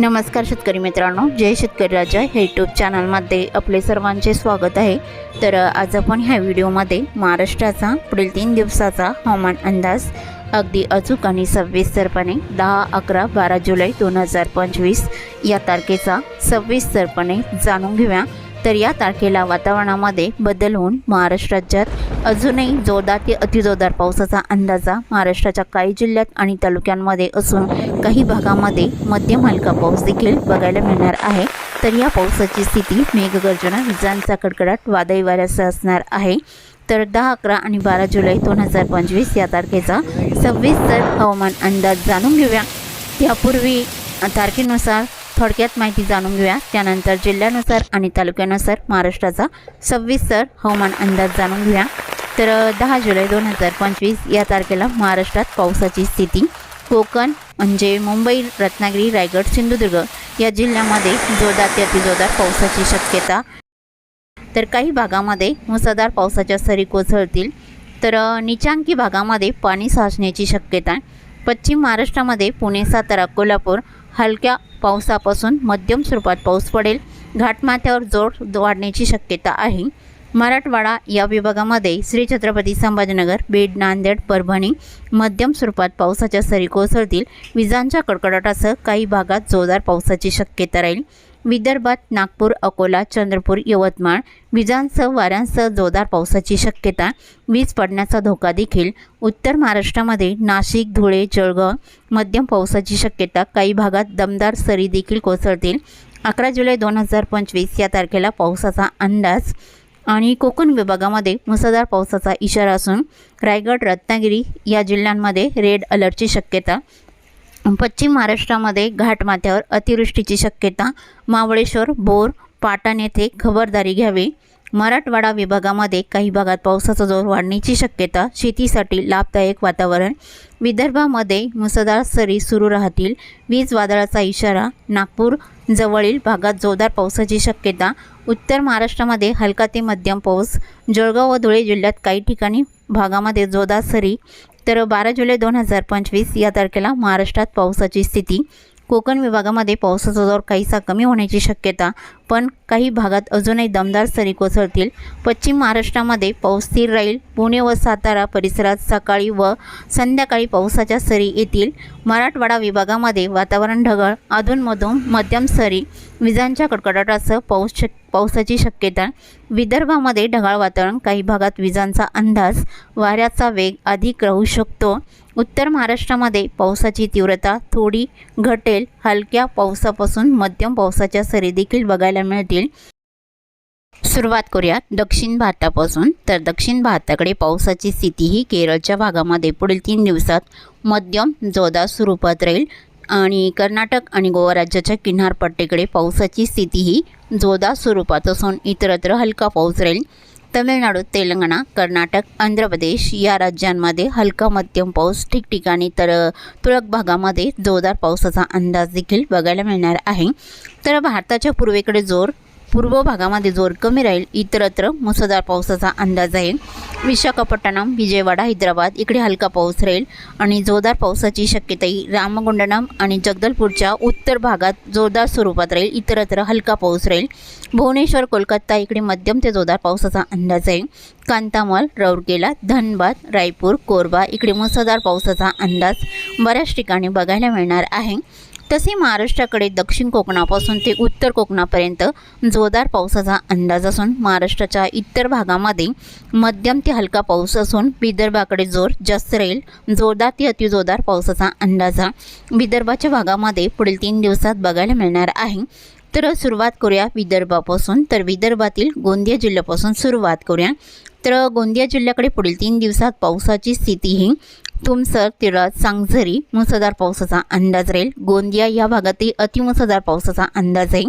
नमस्कार शेतकरी मित्रांनो जय शेतकरी राजा हे यूट्यूब चॅनलमध्ये आपले सर्वांचे स्वागत आहे. तर आज आपण ह्या व्हिडिओमध्ये महाराष्ट्राचा पुढील तीन दिवसाचा हवामान अंदाज अगदी अचूक आणि सविस्तरपणे दहा अकरा बारा जुलै दोन हजार पंचवीस या तारखेचा सविस्तरपणे जाणून घेऊया. तर या तारखेला वातावरणामध्ये बदल होऊन महाराष्ट्र राज्यात अजूनही जोरदार ते अतिजोरदार पावसाचा अंदाजा महाराष्ट्राच्या काही जिल्ह्यात आणि तालुक्यांमध्ये असून काही भागामध्ये मध्यम हलका पाऊस देखील बघायला मिळणार आहे. तर या पावसाची स्थिती मेघगर्जना विजांचा कडकडाट वादळी वाऱ्यासह असणार आहे. तर दहा अकरा आणि बारा जुलै दोन हजार पंचवीस या तारखेचा सविस्तर हवामान अंदाज जाणून घेऊया. त्यापूर्वी तारखेनुसार थोडक्यात माहिती जाणून घेऊया. त्यानंतर जिल्ह्यानुसार आणि तालुक्यानुसार महाराष्ट्राचा सव्वीसर हवामान अंदाज जाणून घेऊया. तर दहा जुलै दोन हजार पंचवीस या तारखेला महाराष्ट्रात पावसाची स्थिती. कोकण म्हणजे मुंबई रत्नागिरी रायगड सिंधुदुर्ग या जिल्ह्यामध्ये जोरदार ते अतिजोरदार पावसाची शक्यता. तर काही भागामध्ये मुसळधार पावसाच्या सरी कोसळतील. तर निचांकी भागामध्ये पाणी साचण्याची शक्यता पश्चिम महाराष्ट्रामध्ये पुणे सातारा कोल्हापूर हलक्या पावसापासून मध्यम स्वरूपात पाऊस पडेल. घाटमाथ्यावर जोर वाढण्याची शक्यता आहे. मराठवाडा या विभागामध्ये श्री छत्रपती संभाजीनगर बीड नांदेड परभणी मध्यम स्वरूपात पावसाच्या सरी कोसळतील. विजांच्या कडकडाटासह काही भागात जोरदार पावसाची शक्यता राहील. विदर्भात नागपूर अकोला चंद्रपूर यवतमाळ विजांसह वाऱ्यांसह जोरदार पावसाची शक्यता. वीज पडण्याचा धोका देखील. उत्तर महाराष्ट्रामध्ये नाशिक धुळे जळगाव मध्यम पावसाची शक्यता. काही भागात दमदार सरी देखील कोसळतील. अकरा जुलै दोन हजार पंचवीस या तारखेला पावसाचा अंदाज आणि कोकण विभागामध्ये मुसळधार पावसाचा इशारा असून रायगड रत्नागिरी या जिल्ह्यांमध्ये रेड अलर्टची शक्यता. पश्चिम महाराष्ट्रामध्ये घाटमाथ्यावर अतिवृष्टीची शक्यता. महाबळेश्वर बोर पाटण येथे खबरदारी घ्यावी. मराठवाडा विभागामध्ये काही भागात पावसाचा जोर वाढण्याची शक्यता शेतीसाठी लाभदायक वातावरण विदर्भामध्ये मुसळधार सरी सुरू राहतील. वीज वादळाचा इशारा नागपूर जवळील भागात जोरदार पावसाची शक्यता उत्तर महाराष्ट्रामध्ये हलका ते मध्यम पाऊस जळगाव व धुळे जिल्ह्यात काही ठिकाणी भागामध्ये जोरदार सरी. तर बारा जुलै दोन हजार पंचवीस या तारखेला महाराष्ट्रात पावसाची स्थिती कोकण विभागामध्ये पावसाचा जोर काहीसा कमी होण्याची शक्यता पण काही भागात अजूनही दमदार सरी कोसळतील. पश्चिम महाराष्ट्रामध्ये पाऊस स्थिर राहील. पुणे व सातारा परिसरात सकाळी व संध्याकाळी पावसाच्या सरी येतील. मराठवाडा विभागामध्ये वातावरण ढगाळ अधूनमधून मध्यम सरी विजांच्या कडकडाटासह पाऊस शक पावसाची शक्यता. विदर्भामध्ये ढगाळ वातावरण काही भागात विजांचा अंदाज वाऱ्याचा वेग अधिक राहू शकतो. उत्तर महाराष्ट्रामध्ये पावसाची तीव्रता थोडी घटेल. हलक्या पावसापासून मध्यम पावसाच्या सरी देखील बघायला मिळतील. सुरुवात करूया दक्षिण भारतापासून. तर दक्षिण भारताकडे पावसाची स्थिती ही केरळच्या भागामध्ये पुढील तीन दिवसात मध्यम जोरदार स्वरूपात राहील. आणि कर्नाटक आणि गोवा राज्याच्या किनारपट्टीकडे पावसाची स्थिती ही जोरदार स्वरूपात असून इतरत्र हलका पाऊस राहील. तमिळनाडू तेलंगणा कर्नाटक आंध्र प्रदेश या राज्यांमध्ये हलका मध्यम पाऊस ठिकठिकाणी तर तुरळक भागामध्ये जोरदार पावसाचा अंदाज देखील बघायला मिळणार आहे. तर भारताच्या पूर्वेकडे जोर पूर्व भागामध्ये जोर कमी राहील इतरत्र मुसळधार पावसाचा अंदाज आहे. विशाखापट्टणम विजयवाडा हैदराबाद इकडे हलका पाऊस राहील आणि जोरदार पावसाची शक्यताही. रामगुंडनम आणि जगदलपूरच्या उत्तर भागात जोरदार स्वरूपात राहील इतरत्र हलका पाऊस राहील. भुवनेश्वर कोलकाता इकडे मध्यम ते जोरदार पावसाचा अंदाज आहे. कांतामल रौरकेला धनबाद रायपूर कोरबा इकडे मुसळधार पावसाचा अंदाज बऱ्याच ठिकाणी बघायला मिळणार आहे. तसे महाराष्ट्राकडे दक्षिण कोकणापासून ते उत्तर कोकणापर्यंत जोरदार पावसाचा अंदाज असून महाराष्ट्राच्या इतर भागामध्ये मध्यम ते हलका पाऊस असून विदर्भाकडे जोर जास्त राहील. जोरदार ते अतिजोरदार पावसाचा अंदाज हा विदर्भाच्या भागामध्ये पुढील तीन दिवसात बघायला मिळणार आहे. तर सुरुवात करूया विदर्भापासून. तर विदर्भातील गोंदिया जिल्ह्यापासून सुरुवात करूया. तर गोंदिया जिल्ह्याकडे पुढील तीन दिवसात पावसाची स्थिती ही तुमसर तिळात सांगझरी मुसळधार पावसाचा अंदाज राहील. गोंदिया या भागातही अतिमुसळधार पावसाचा अंदाज आहे.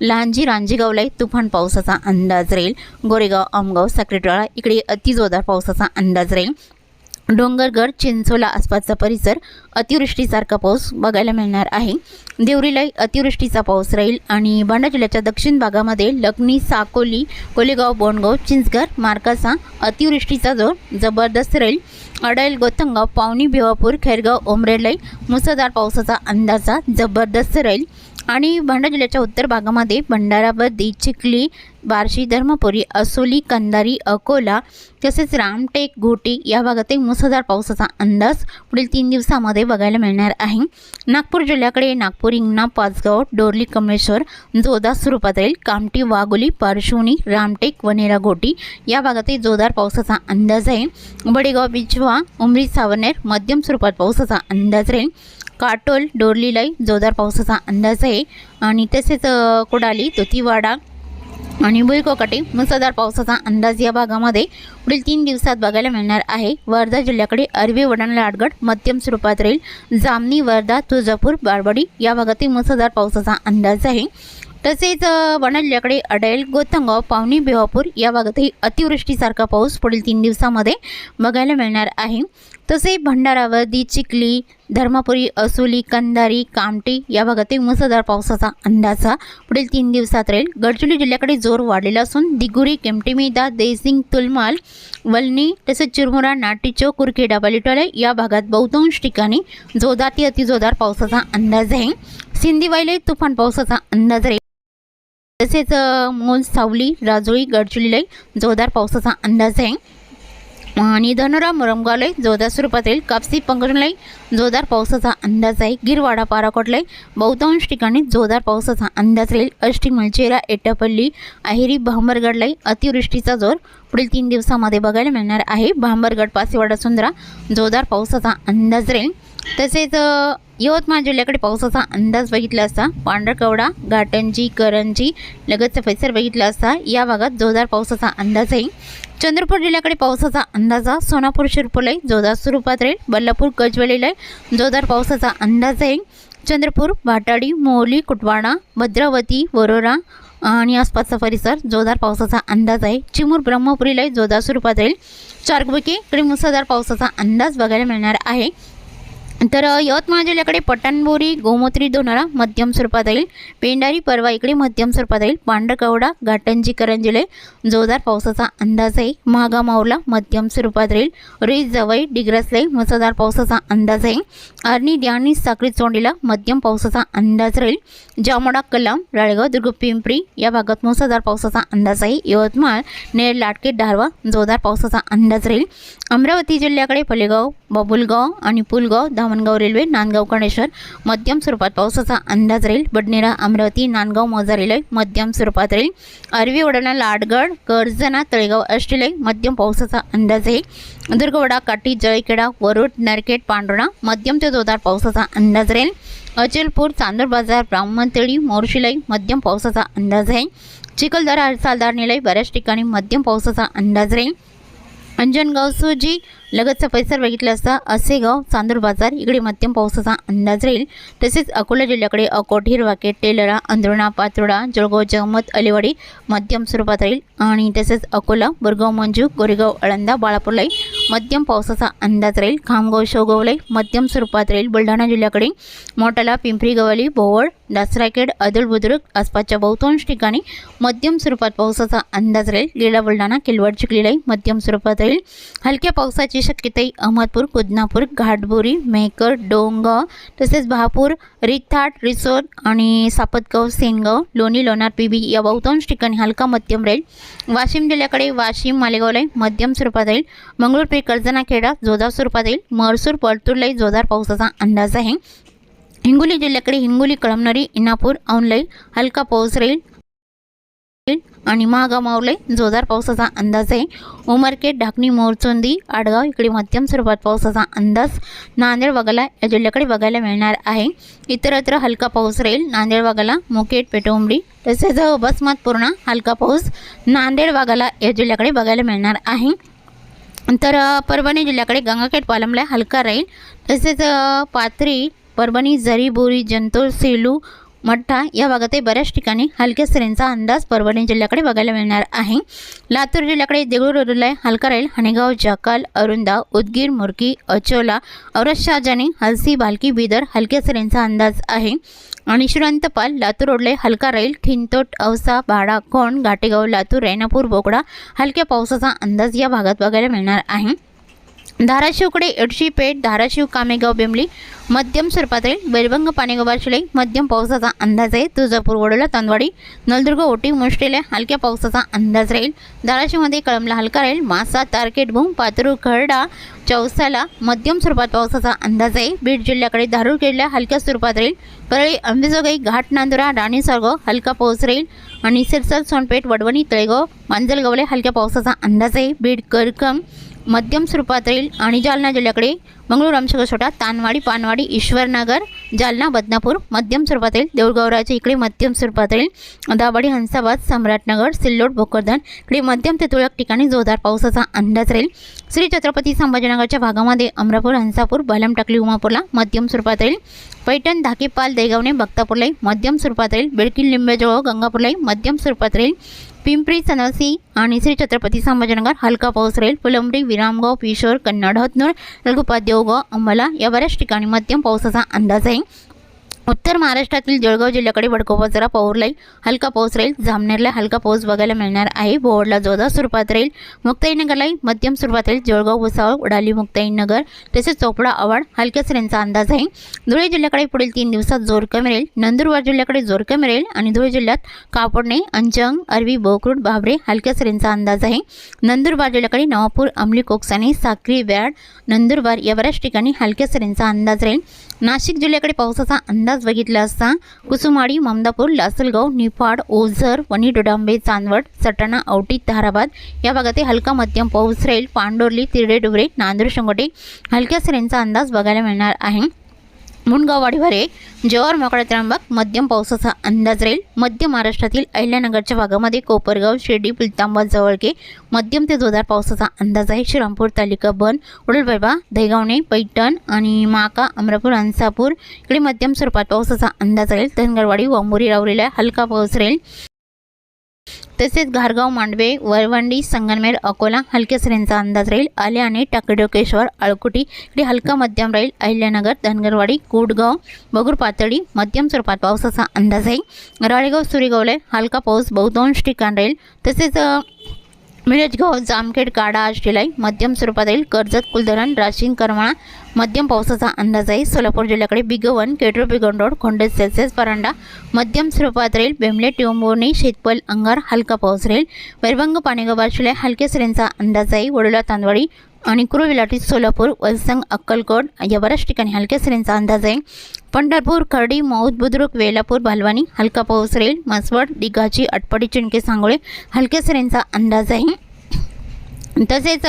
लहानजी रांजेगावला तुफान पावसाचा अंदाज राहील. गोरेगाव आमगाव साक्रेटवाडा इकडे अतिजोरदार पावसाचा अंदाज राहील. डोंगरगड चिंचोला आसपासचा परिसर अतिवृष्टीसारखा पाऊस बघायला मिळणार आहे. देवरीलाही अतिवृष्टीचा पाऊस राहील आणि भांडा जिल्ह्याच्या दक्षिण भागामध्ये लखनी साकोली कोलेगाव बोंडगाव चिंचघर मार्कासा अतिवृष्टीचा जोर जबरदस्त राहील. अडाईल गोतंगाव पावनी भिवापूर खैरगाव ओमरेलाई मुसळधार पावसाचा अंदाजा जबरदस्त राहील. आणि भांडा जिल्ह्याच्या उत्तर भागामध्ये भंडाराबद्दी चिखली बार्शी धर्मपुरी असोली कंदारी अकोला तसेच रामटेक घोटी या भागातही मुसळधार पावसाचा अंदाज पुढील तीन दिवसामध्ये बघायला मिळणार आहे. नागपूर जिल्ह्याकडे नागपूर इंगणा पाचगाव डोरली कमळेश्वर जोरदार स्वरूपात राहील कामटी वाघोली पारशिवणी रामटेक वनेरा घोटी या भागातही जोरदार पावसाचा अंदाज आहे. बडेगाव बिजवा उमरी सावनेर मध्यम स्वरूपात पावसाचा अंदाज राहील. काटोल डोरलीलाई जोरदार पावसाचा अंदाज आहे. आणि तसेच कुडाली तोतीवाडा आणि भुईकोकटे मुसळधार पावसाचा अंदाज या भागामध्ये पुढील तीन दिवसात बघायला मिळणार आहे. वर्धा जिल्ह्याकडे अरबी वडाणला लाडगड मध्यम स्वरूपात राहील. जामनी वर्धा तुळजापूर बारवाडी या भागातील मुसळधार पावसाचा अंदाज आहे. तसेच अ, जिल्ह्याकडे अडेल गोतंगाव पावनी बेहापूर या भागातही अतिवृष्टीसारखा पाऊस पुढील तीन दिवसामध्ये बघायला मिळणार आहे. तसे भंडारावर्दी चिखली धर्मपुरी असोली कंधारी कामटी या भागातील मुसळधार पावसाचा अंदाजा पुढील तीन दिवसात राहील. गडचिरोली जिल्ह्याकडे जोर वाढलेला असून दिगुरी केमटीमेदा देसिंग तुलमाल वलनी तसेच चिरमुरा नाटीचौक कुरखेडा बलिटोले या भागात बहुतांश ठिकाणी जोरदार ते अतिजोरदार पावसाचा अंदाज आहे. सिंधीवाईले तुफान पावसाचा अंदाज राहील. तसेच मोल सावली राजोळी गडचिरोलीलाही जोरदार पावसाचा अंदाज आहे. आणि धनोरा मुरमगावलाही जोरदार स्वरूपात येईल कापसी पंकजलाही जोरदार पावसाचा अंदाज आहे. गिरवाडा पाराकोटलाई बहुतांश ठिकाणी जोरदार पावसाचा अंदाज राहील. अष्टी मलचेरा एटापल्ली अहिरी भांबरगडलाही अतिवृष्टीचा जोर पुढील तीन दिवसामध्ये बघायला मिळणार आहे. भांबरगड पासेवाडा सुंदरा जोरदार पावसाचा अंदाज राहील. तसेच यवतमाळ जिल्ह्याकडे पावसाचा अंदाज बघितला असता पांढरकवडा घाटंजी करंजी लगतचा परिसर बघितला असता या भागात जोरदार पावसाचा अंदाज आहे. चंद्रपूर जिल्ह्याकडे पावसाचा अंदाज आहे. सोनापूर शिरपूरलाही जोरदार स्वरूपात राहील. बल्लापूर गजवलीलाही जोरदार पावसाचा अंदाज आहे. चंद्रपूर भाटाडी मोहली कुटवाडा भद्रावती वरोरा आणि आसपासचा परिसर जोरदार पावसाचा अंदाज आहे. चिमूर ब्रह्मपुरीलाही जोरदार स्वरूपात राहील. चारगुके इकडे मुसळधार पावसाचा अंदाज बघायला मिळणार आहे. तर यवतमाळ जिल्ह्याकडे पटणबोरी गोमोत्री दोनारा मध्यम स्वरूपात येईल पेंडारी परवा इकडे मध्यम स्वरूपात येईल पांढरकवडा घाटंजी करंजिले जोरदार पावसाचा अंदाज आहे महागामाऊला मध्यम स्वरूपात राहील रेज जवई डिग्रसले मुसळधार पावसाचा अंदाज आहे आर्नी द्याणी साखरी चोंडीला मध्यम पावसाचा अंदाज राहील. जामोडा कलाम राळेगाव दुर्ग पिंपरी या भागात मुसळधार पावसाचा अंदाज आहे यवतमाळ नेर लाटके डारवा जोरदार पावसाचा अंदाज राहील. अमरावती जिल्ह्याकडे पलेगाव बबुलगाव आणि पुलगाव धामणगाव रेल्वे नांदगाव कणेश्वर मध्यम स्वरूपात पावसाचा अंदाज राहील. बडनेरा अमरावती नांदगाव मोजा रेल्वे मध्यम स्वरूपात राहील. अरवी वडाणा लाडगड कर्जना तळेगाव अष्टिले मध्यम पावसाचा अंदाज आहे. दुर्गवडा काठी जळखेडा वरुड नरकेट पांडुणा मध्यम ते जोरदार पावसाचा अंदाज राहील. अचलपूर चांदूर बाजार ब्राह्मणतळी मोर्शीलाई मध्यम पावसाचा अंदाज आहे. चिखलदरा हरसालदार निलय बऱ्याच ठिकाणी मध्यम पावसाचा अंदाज राहील. अंजनगाव सुजी लगतचा परिसर बघितला असता असेगाव चांदूर बाजार इकडे मध्यम पावसाचा अंदाज राहील. तसेच अकोला जिल्ह्याकडे अकोट हिरवाके टेलरा अंधरुणा पातोडा जळगाव जगमत अलिवाडी मध्यम स्वरूपात राहील. आणि तसेच अकोला बोरगाव मंजू गोरेगाव अळंदा बाळापूरलाई मध्यम पावसाचा अंदाज राहील. खामगाव शेवगावलाई मध्यम स्वरूपात राहील. बुलढाणा जिल्ह्याकडे मोटाला पिंपरी गवाली भोवळ दासराखेड अदल बुद्रुक आसपासच्या बहुतांश ठिकाणी मध्यम स्वरूपात पावसाचा अंदाज राहील. लीला बुलढाणा किलवड चिखलीलाही मध्यम स्वरूपात राहील. हलक्या पावसाची शक्यताही अहमदपूर कुदनापूर घाटबोरी मेहकर डोंगाव तसेच बहापूर रिथाट रिसोड आणि सापतगाव सेनगाव लोणी लोणार पिबी या बहुतांश ठिकाणी हलका मध्यम राहील. वाशिम जिल्ह्याकडे वाशिम मालेगावलाई मध्यम स्वरूपात राहील. मंगळूरपे कर्जना खेडा जोरदार स्वरूपात येईल महसूर पळतूरलाई जोरदार पावसाचा अंदाज आहे. हिंगोली जिल्ह्याकडे हिंगोली कळमणारी इनापूर औनलाई हलका पाऊस राहील. आणि महागाव मावले जोरदार पावसाचा अंदाज आहे. उमरखेड ढाकणी मोरचोंदी आडगाव इकडे मध्यम स्वरूपात पावसाचा अंदाज. नांदेड वगळा या जिल्ह्याकडे बघायला मिळणार आहे. इतरत्र हलका पाऊस राहील. नांदेड वगळा मुकेट पेटोंबडी तसेच बसमत पूर्ण हलका पाऊस. नांदेड वाघाला या जिल्ह्याकडे बघायला मिळणार आहे. तर परभणी जिल्ह्याकडे गंगाखेड पालमला हलका राहील. तसेच पाथरी परभणी जरी बोरी जंतोर सेलू मठ्ठा या भागातही बऱ्याच ठिकाणी हलक्या सरींचा अंदाज परभणी जिल्ह्याकडे बघायला मिळणार आहे. लातूर जिल्ह्याकडे देगलूर हलका राहील हणेगाव जाकाल अरुंदा उदगीर मुरकी अचोला औरत शहाजानी हलसी भालकी बिदर हलक्या सरींचा अंदाज आहे. आणि श्रीवंतपाल लातूर रोडले हलका राहील ठिंतोट औसा भाडा कोण घाटेगाव लातूर रेणापूर बोकडा हलक्या पावसाचा अंदाज या भागात बघायला मिळणार आहे. धाराशिवकडे एडशी पेठ धाराशिव कामेगाव बेंबली मध्यम स्वरूपातील राहील पाणीगोबा शिलाई मध्यम पावसाचा अंदाज आहे. तुळजापूर वडोला तांदवाडी नलदुर्ग ओटी मुष्टेल्या हलक्या पावसाचा अंदाज राहील. धाराशिवमध्ये कळमला हलका राहील. मासा तारकेट भूम पातरू खरडा चौसाला मध्यम स्वरूपात पावसाचा अंदाज आहे. बीड जिल्ह्याकडे धारूर किल्ल्या हलक्या स्वरूपात राहील. परळी अंबेजोगाई घाट नांदुरा राणीसर्ग हलका पाऊस राहील. आणि सिरसर सोनपेठ वडवणी तळेगाव मांजलगावले हलक्या पावसाचा अंदाज आहे. बीड करकम मध्यम स्वरूपात राहील आणि जालना जिल्ह्याकडे मंगळूर आमच्या तानवाडी पानवाडी ईश्वरनगर जालना बदनापूर मध्यम स्वरूपात येईल देऊळगावराच्या इकडे मध्यम स्वरूपात येईल दाबाडी हंसाबाद सम्राटनगर सिल्लोड बोकरदन इकडे मध्यम ते तुरळक ठिकाणी जोरदार पावसाचा अंदाज राहील. श्री छत्रपती संभाजीनगरच्या भागामध्ये अमरापूर हंसापूर बलम टाकली उमापूरला मध्यम स्वरूपात येईल पैठण धाकेपाल देगावणे भक्तापूरलाही मध्यम स्वरूपात राहील बेडकील लिंबेजवळ गंगापूरलाही मध्यम स्वरूपात राहील पिंपरी सनसी आणि श्री छत्रपती संभाजीनगर हलका पाऊस राहील. फुलंबरी विरामगाव पिशोर कन्नड हतनूर लघुपादेव देवगाव अंबाला या बऱ्याच ठिकाणी मध्यम पावसाचा अंदाज आहे. उत्तर महाराष्ट्रातील जळगाव जिल्ह्याकडे बडकोपाजरा पाऊर राहील हलका पाऊस राहील. जामनेरला हलका पाऊस बघायला मिळणार आहे. भोवडला जोरदार स्वरूपात राहील. मुक्ताईनगरलाही मध्यम स्वरूपात राहील. जळगाव भुसावळ उडाली मुक्ताईनगर तसेच चोपडा आवाड हलक्या सरींचा अंदाज आहे. धुळे जिल्ह्याकडे पुढील तीन दिवसात जोर कमी राहील. नंदुरबार जिल्ह्याकडे जोर कमी राहील आणि धुळे जिल्ह्यात कापडणे अंजंग अरवी बोकरूड बाबरे हलक्या सरींचा अंदाज आहे. नंदुरबार जिल्ह्याकडे नवापूर अंमली कोकसाने साक्री व्याड नंदुरबार या बऱ्याच ठिकाणी हलक्या सरींचा अंदाज राहील. नाशिक जिल्ह्याकडे पावसाचा अंदाज बघितला असता कुसुमाडी ममदापूर लासलगाव निफाड ओझर वणी डोडांबे चांदवड सटाणा औटी ताराबाद या भागातील हलका मध्यम पाऊस राहील. पांडोर्ली तिरडे डुबरे नांदूर शंगोटे हलक्या सरींचा अंदाज बघायला मिळणार आहे. मुंडगाव वाडीवारे जवार मोकळा त्र्यंबक मध्यम पावसाचा अंदाज राहील. मध्य महाराष्ट्रातील अहिल्यानगरच्या भागामध्ये कोपरगाव शिर्डी पुलतांबा जवळके मध्यम ते जोरदार पावसाचा अंदाज आहे. श्रीरामपूर तालुका बन उडलबैबा दहीगावणे पैठण आणि माका अमरापूर अंसापूर इकडे मध्यम स्वरूपात पावसाचा अंदाज राहील. धनगरवाडी वांबोरी रावलेला हलका पाऊस राहील. तसेच घारगाव मांडवे वरवंडी संगनमेर अकोला हलक्या सरींचा अंदाज राहील. आले आणि टाकडोकेश्वर अळकुटी इकडे हलका मध्यम राहील. अहिल्यानगर धनगरवाडी कुडगाव बगूर पातळी मध्यम स्वरूपात पावसाचा अंदाज आहे. राळेगाव सुरेगावला हलका पाऊस बहुतांश ठिकाण राहील. तसेच मिरजगाव जामखेड काडा आष्टीलाई मध्यम स्वरूपात येईल कर्जत कुलधरण राशीन करमाळा मध्यम पावसाचा अंदाज आहे सोलापूर जिल्ह्याकडे बिगवन बिगन रोड खोंडेज सेल्सिअस परांडा मध्यम स्वरूपात राहील बेमले टिंबोर्णी शेतपल अंगार हलका पाऊस राहील. वैरभंग पाणीगाव बारशिलाई हलक्या सरींचा अंदाज आहे वडोला तांदवाडी आणि कुरुविलाटी सोलापूर वलसंग अक्कलकोट या बऱ्याच ठिकाणी हलक्या सरींचा अंदाज आहे. पंढरपूर खर्डी मौद बुद्रुक वेलापूर भालवानी हलका पाऊस राहील मसवड दिघाची अटपडी चिणके सांगोळे हलक्या सरींचा अंदाज आहे. तसेच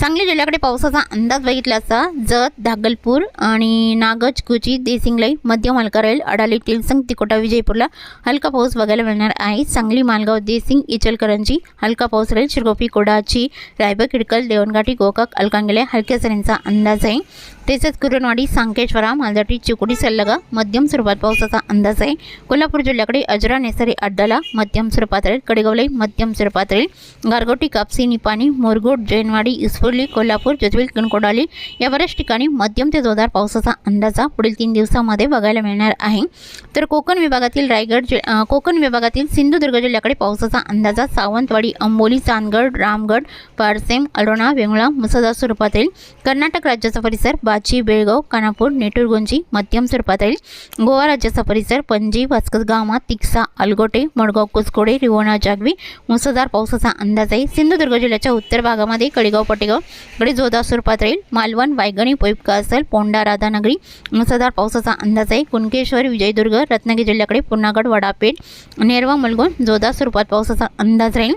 सांगली जिल्ह्याकडे पावसाचा अंदाज बघितला असता जत धागलपूर आणि नागज कुची देसिंगलाई मध्यम मालकारेल अडाली तिलसंग तिकोटा विजयपूरला हलका पाऊस बघायला मिळणार आहे. सांगली मालगाव देसिंग इचलकरंजी हलका पाऊस राहील. शिरगोपी कोडाची रायबा किडकल देवणघाटी गोकाक अलकांगले हलक्या सरींचा अंदाज आहे. तसेच कुरणवाडी सांकेश्वरा मालदाटी चिकोडी सल्लगा मध्यम स्वरूपात पावसाचा अंदाज आहे. कोल्हापूर जिल्ह्याकडे अजरा नेसरी अड्डाला मध्यम स्वरूपात राहील. कडेगावलाई मध्यम स्वरूपात राहील. गारगोटी कापसी निपाणी मोरगोट जैनवाडी इस्फुर्ली कोल्हापूर जजवील कणकोडाली या बऱ्याच ठिकाणी मध्यम ते जोरदार पावसाचा अंदाजा पुढील तीन दिवसामध्ये बघायला मिळणार आहे. तर कोकण विभागातील रायगड जि कोकण विभागातील सिंधुदुर्ग जिल्ह्याकडे पावसाचा अंदाजा सावंतवाडी अंबोली चांदगड रामगड पारसेम अलोणा वेंगुळा मुसळधार स्वरूपात राहील. कर्नाटक राज्याचा परिसर वाची बेळगाव कानापूर नेटुरगुंजी मध्यम स्वरूपातील राहील गोवा राज्याचा परिसर पणजी वास्कसगामा तिक्सा अलगोटे मडगाव कुसकोडे रिवणा जागवी मुसळधार पावसाचा अंदाज आहे सिंधुदुर्ग जिल्ह्याच्या उत्तर भागामध्ये कडेगाव पटेगावकडे जोरदार स्वरूपात राहील मालवण वायगणी पोईपका असेल पोंडा राधानगरी मुसळधार पावसाचा अंदाज आहे कुणकेश्वर विजयदुर्ग रत्नागिरी जिल्ह्याकडे पुन्हागड वडापेठ नेरवा मुलगुण जोरदार स्वरूपात पावसाचा अंदाज राहील.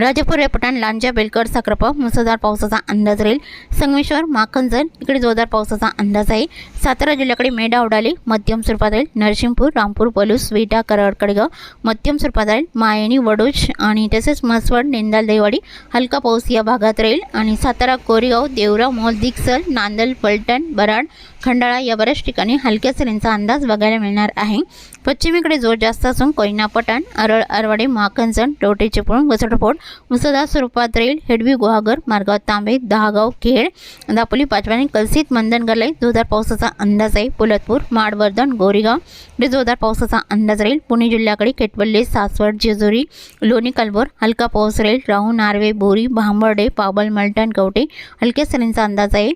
राजापूर रेपटाण लांजा बेलकर साखरपाव मुसळधार पावसाचा अंदाज राहील. संगमेश्वर माखंजन इकडे जोरदार पावसाचा अंदाज आहे. सातारा जिल्ह्याकडे मेढा उडाली मध्यम स्वरूपात राहील. नरसिंहपूर रामपूर बलूस विटा कराडकडगाव मध्यम स्वरूपात राहील. मायणी वडोज आणि तसेच मसवड नेंदाल देवाडी हलका पाऊस या भागात राहील. आणि सातारा कोरेगाव देवरा मोल दिक्सल नांदल फलटण बराड खंडाळा या बऱ्याच ठिकाणी हलक्या सरींचा अंदाज बघायला मिळणार आहे. पश्चिमेकडे जोर जास्त असून कोयना पठाण अरळ अरवाडे महाकंचन टोटे चिपळूण घसरटफोड मुसळधार स्वरूपात रेल हेडवी गुहागर मार्गाव तांबे दहागाव खेड दापोली पाचवाणी कलसित मंदनगरलाई जोरदार पावसाचा अंदाज आहे. पोलतपूर माडवर्धन गोरेगाव इकडे जोरदार पावसाचा अंदाज राहील. पुणे जिल्ह्याकडे केटवल्ले सासवड जेजुरी लोणी कलबोर हलका पाऊस राहील. राहू नार्वे बोरी भांबर्डे पाबल मलटण कवटे हलक्या सरींचा अंदाज आहे.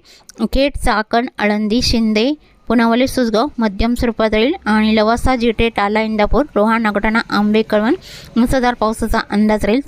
खेड चाकण आळंदी शिंदे पुनावले सुसगाव मध्यम स्वरूपात राहील आणि लवासा जिटे टाला इंदापूर रोहा नगटाणा आंबे कळवण मुसळधार पावसाचा अंदाज राहील.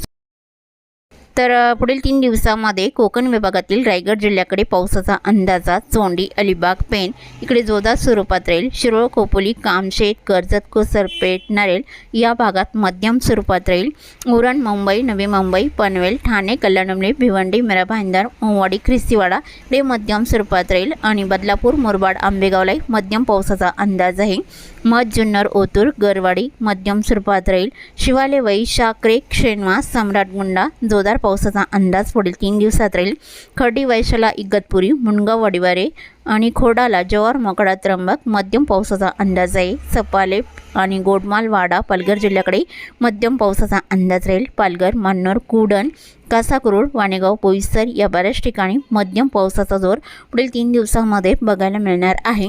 तर पुढील तीन दिवसामध्ये कोकण विभागातील रायगड जिल्ह्याकडे पावसाचा अंदाजा चोंडी अलिबाग पेन इकडे जोरदार स्वरूपात राहील. शिरोळ खोपोली कामशेत कर्जत कोसरपेठ नरेल या भागात मध्यम स्वरूपात राहील. उरण मुंबई नवी मुंबई पनवेल ठाणे कल्याणमले भिवंडी मिरा भाईंदर मोवाडी ख्रिस्तीवाडा इकडे मध्यम स्वरूपात राहील. आणि बदलापूर मुरबाड आंबेगावलाही मध्यम पावसाचा अंदाज आहे. मध जुन्नर ओतूर गरवाडी मध्यम स्वरूपात राहील शिवाले वई शाकरे क्षेणवा सम्राटगुंडा जोरदार पावसाचा अंदाज पुढील तीन दिवसात राहील खर्डी वैशाला इगतपुरी मुणगाव वडिवारे आणि खोडाला जवार मोकडा त्र्यंबक मध्यम पावसाचा अंदाज आहे. सपाले आणि गोडमाल वाडा पालघर जिल्ह्याकडे मध्यम पावसाचा अंदाज राहील पालघर मान्नोर कुडण कासाकुरुड वाणेगाव पोईसर या बऱ्याच ठिकाणी मध्यम पावसाचा जोर पुढील तीन दिवसामध्ये बघायला मिळणार आहे.